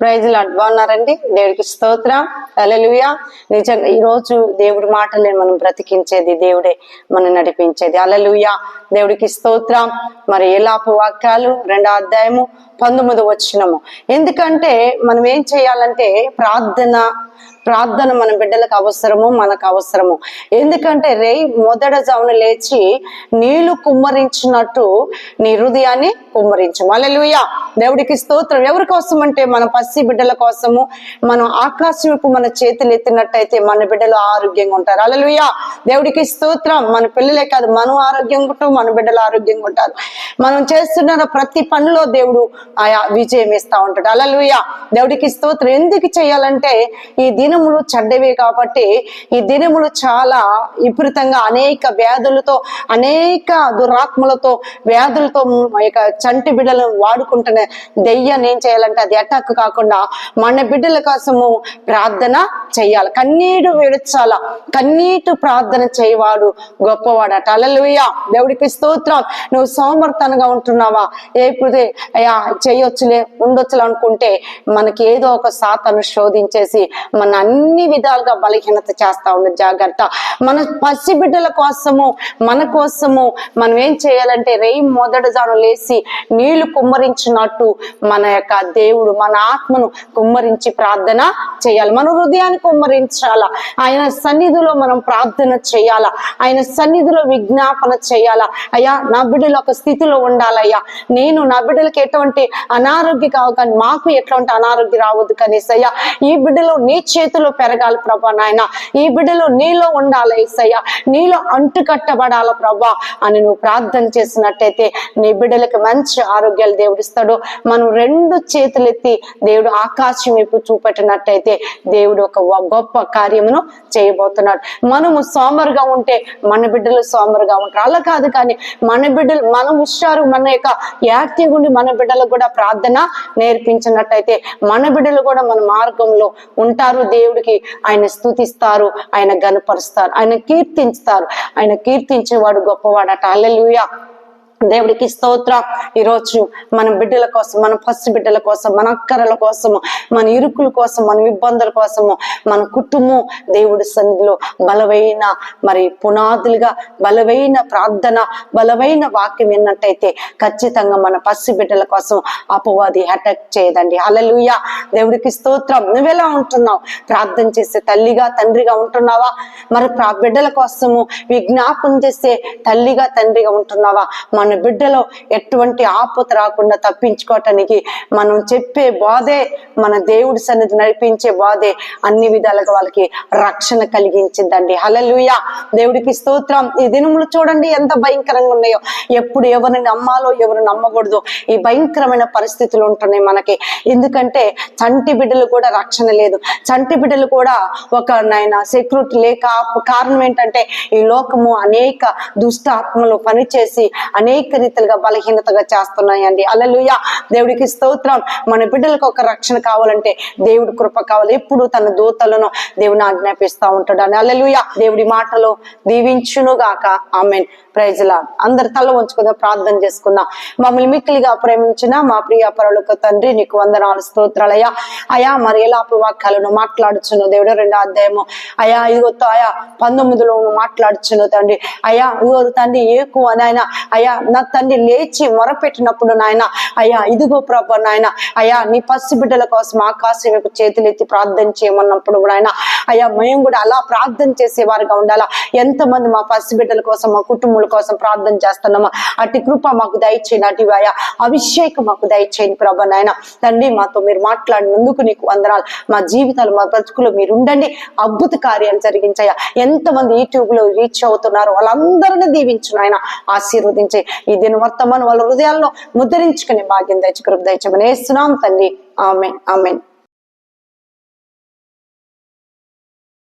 ప్రైజ్లు బాగున్నారండి? దేవుడికి స్తోత్రం. అలెలుయ నిజంగా ఈరోజు దేవుడి మాటలే మనం బ్రతికించేది దేవుడే మనం నడిపించేది. అలలుయ దేవుడికి స్తోత్రం. మరి ఎలాపు వాక్యాలు రెండో అధ్యాయము పంతొమ్మిది వచ్చినము ఎందుకంటే మనం ఏం చేయాలంటే ప్రార్థన ప్రార్థన మన బిడ్డలకు అవసరము మనకు అవసరము. ఎందుకంటే రే మొదట జామున లేచి నీళ్ళు కుమ్మరించినట్టు నీ హృదయాన్ని కుమ్మరించు. అలెలుయ దేవుడికి స్తోత్రం. ఎవరి కోసం అంటే మన పసి బిడ్డల కోసము మనం ఆకాశంపు మన చేతులు ఎత్తినట్టయితే మన బిడ్డలు ఆరోగ్యంగా ఉంటారు. అలలుయ దేవుడికి స్తోత్రం. మన పిల్లలే కాదు మనం ఆరోగ్యంగా ఉంటాం మన బిడ్డలు ఆరోగ్యంగా ఉంటారు. మనం చేస్తున్న ప్రతి పనిలో దేవుడు ఆయా విజయం ఇస్తా ఉంటాడు. అలలుయా దేవుడికి స్తోత్రం. ఎందుకు చేయాలంటే ఈ దినములు చెడ్డవే కాబట్టి ఈ దినములు చాలా విపరీతంగా అనేక వ్యాధులతో అనేక దురాత్మలతో వ్యాధులతో యొక్క చంటి బిడ్డలను వాడుకుంటున్న దెయ్యాన్ని ఏం చేయాలంటే అది అటాక్ కాకుండా మన బిడ్డల కోసము ప్రార్థన చేయాలి. కన్నీడు విడచాల కన్నీటి ప్రార్థన చేయవాడు గొప్పవాడట. అలలుయ దేవుడికి స్తోత్రం. నువ్వు సోమర్థనగా ఉంటున్నావా? ఏపుదే అయ్యా చేయొచ్చులే ఉండొచ్చులే అనుకుంటే మనకి ఏదో ఒక సాతను శోధించేసి మన అన్ని విధాలుగా బలహీనత చేస్తా ఉంది. జాగ్రత్త. మన పసి బిడ్డల కోసము మన కోసము మనం ఏం చేయాలంటే రేయి మొదటి జాను లేసి నీళ్ళు కుమ్మరించినట్టు మన యొక్క దేవుడు మన ఆత్మను కుమ్మరించి ప్రార్థన చేయాలి. మన హృదయాన్ని కుమ్మరించాల? ఆయన సన్నిధిలో మనం ప్రార్థన చేయాలా? ఆయన సన్నిధిలో విజ్ఞాపన చేయాలా? అయ్యా నా బిడ్డలు ఒక స్థితిలో ఉండాలయ్యా. నేను నా బిడ్డలకి ఎటువంటి అనారోగ్య కావు కానీ మాకు ఎటువంటి అనారోగ్యం రావద్దు కనీస అయ్యా ఈ బిడ్డలో నీ చేతిలో పెరగాలి ప్రభా నాయన. ఈ బిడ్డలు నీలో ఉండాలి ఏసయ్యా. నీలో అంటుకట్టబడాల ప్రభా అని నువ్వు ప్రార్థన చేసినట్టయితే నీ బిడ్డలకి మంచి ఆరోగ్యాలు దేవుడిస్తాడు మనం రెండు చేతులెత్తి దేవుడు ఆకాశం వైపు చూపెట్టినట్టయితే దేవుడు ఒక గొప్ప కార్యమును చేయబోతున్నాడు. మనము సోమరుగా ఉంటే మన బిడ్డలు సోమరుగా ఉంటారు. అలా కాదు కానీ మన బిడ్డలు మనం హుషారు మన యొక్క యాక్టివ్ ఉండి మన బిడ్డలకు కూడా ప్రార్థన నేర్పించినట్టయితే మన బిడ్డలు కూడా మన మార్గంలో ఉంటారు. దేవుడికి ఆయన స్థుతిస్తారు ఆయన గనపరుస్తారు ఆయన కీర్తించుతారు. ఆయన కీర్తించేవాడు గొప్పవాడట. అల్లెలుయా దేవుడికి స్తోత్రం. ఈరోజు మన బిడ్డల కోసం మన పసి బిడ్డల కోసం మన అక్కరల కోసము మన ఇరుకుల కోసం మన ఇబ్బందుల కోసము మన కుటుంబం దేవుడి సన్నిధిలో బలమైన మరి పునాదులుగా బలమైన ప్రార్థన బలమైన వాక్యం విన్నట్టయితే ఖచ్చితంగా మన పసి బిడ్డల కోసం అపవాది అటాక్ చేయదండి. అలలుయ దేవుడికి స్తోత్రం. నువ్వెలా ఉంటున్నావు? ప్రార్థన చేసే తల్లిగా తండ్రిగా ఉంటున్నావా? మరి ప్రా బిడ్డల కోసము విజ్ఞాపం చేసే తల్లిగా తండ్రిగా ఉంటున్నావా? మన బిడ్డలో ఎటువంటి ఆపత రాకుండా తప్పించుకోవటానికి మనం చెప్పే బాధే మన దేవుడి సన్నిధి నడిపించే బాధే అన్ని విధాలుగా వాళ్ళకి రక్షణ కలిగించిందండి. హలలుయ దేవుడికి స్తోత్రం. ఈ దినములు చూడండి ఎంత భయంకరంగా ఉన్నాయో. ఎప్పుడు ఎవరిని నమ్మాలో ఎవరు నమ్మకూడదు ఈ భయంకరమైన పరిస్థితులు ఉంటున్నాయి మనకి. ఎందుకంటే చంటి బిడ్డలు కూడా రక్షణ లేదు. చంటి బిడ్డలు కూడా ఒక నాయన సెక్యూరిటీ లేక కారణం ఏంటంటే ఈ లోకము అనేక దుష్ట ఆత్మలు పనిచేసి అనేక రీతిలుగా బలహీనతగా చేస్తున్నాయండి. అలలుయ దేవుడికి స్తోత్రం. మన బిడ్డలకు ఒక రక్షణ కావాలంటే దేవుడి కృప కావాలి. ఎప్పుడు తన దూతలను దేవుని ఆజ్ఞాపిస్తూ ఉంటాడు అని అలలుయ దేవుడి మాటలు దీవించును గాక ఆమెన్ ప్రైజ్లా అందరి తల ఉంచుకుందాం ప్రార్థన చేసుకుందాం. మమ్మల్ని మిక్కిలిగా ప్రేమించిన మా ప్రియ పరులకు తండ్రి నీకు వందనాలు స్తోత్రాలయ్యా అయా మరి ఎలా వాక్యాలను మాట్లాడుచును దేవుడు? రెండో అధ్యాయము. అయా ఇదిగొత్తో అయా పంతొమ్మిదిలో మాట్లాడుచును తండ్రి. అయా ఇదిగో తండ్రి ఏకు నాయన అయా నా తండ్రి లేచి మొరపెట్టినప్పుడు నాయన అయ్యా ఇదిగో ప్రభా నాయన అయ్యా నీ పసి బిడ్డల కోసం ఆకాశం వైపు చేతులెత్తి ప్రార్థన చేయమన్నప్పుడు కూడా అయ్యా మేము కూడా అలా ప్రార్థన చేసేవారుగా ఉండాలా? ఎంతమంది మా పసి బిడ్డల కోసం మా కుటుంబాల కోసం ప్రార్థన చేస్తున్నామా? అటు కృప మాకు దయచేయండి అటు అయ్యా అభిషేకం మాకు దయచేయండి ప్రభా నాయన. తండ్రి మాతో మీరు మాట్లాడినందుకు నీకు వందనాలు. మా జీవితాలు మా బ్రతుకులు మీరు ఉండండి అద్భుత కార్యాలు జరిగించాయా ఎంతమంది యూట్యూబ్లో రీచ్ అవుతున్నారో వాళ్ళందరినీ దీవించు నాయన. ఆశీర్వదించే ఈ దిన వర్తమానం వాళ్ళ హృదయాల్లో ముద్రించుకునే భాగ్యం దయచి కృప దయచమని వేస్తున్నాం తండ్రి ఆమె ఆమెన్.